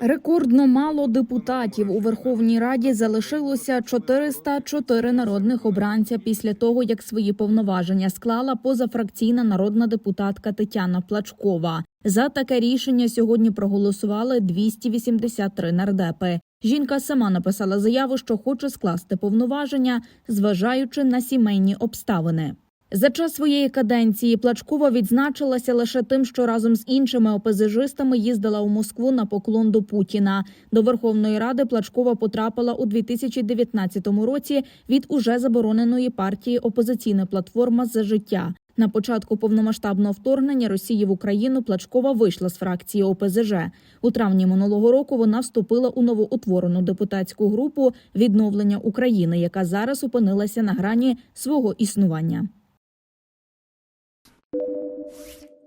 Рекордно мало депутатів у Верховній Раді залишилося 404 народних обранця після того, як свої повноваження склала позафракційна народна депутатка Тетяна Плачкова. За таке рішення сьогодні проголосували 283 нардепи. Жінка сама написала заяву, що хоче скласти повноваження, зважаючи на сімейні обставини. За час своєї каденції Плачкова відзначилася лише тим, що разом з іншими ОПЗЖистами їздила у Москву на поклон до Путіна. До Верховної Ради Плачкова потрапила у 2019 році від уже забороненої партії Опозиційна платформа за життя. На початку повномасштабного вторгнення Росії в Україну Плачкова вийшла з фракції ОПЗЖ. У травні минулого року вона вступила у новоутворену депутатську групу відновлення України, яка зараз опинилася на грані свого існування. you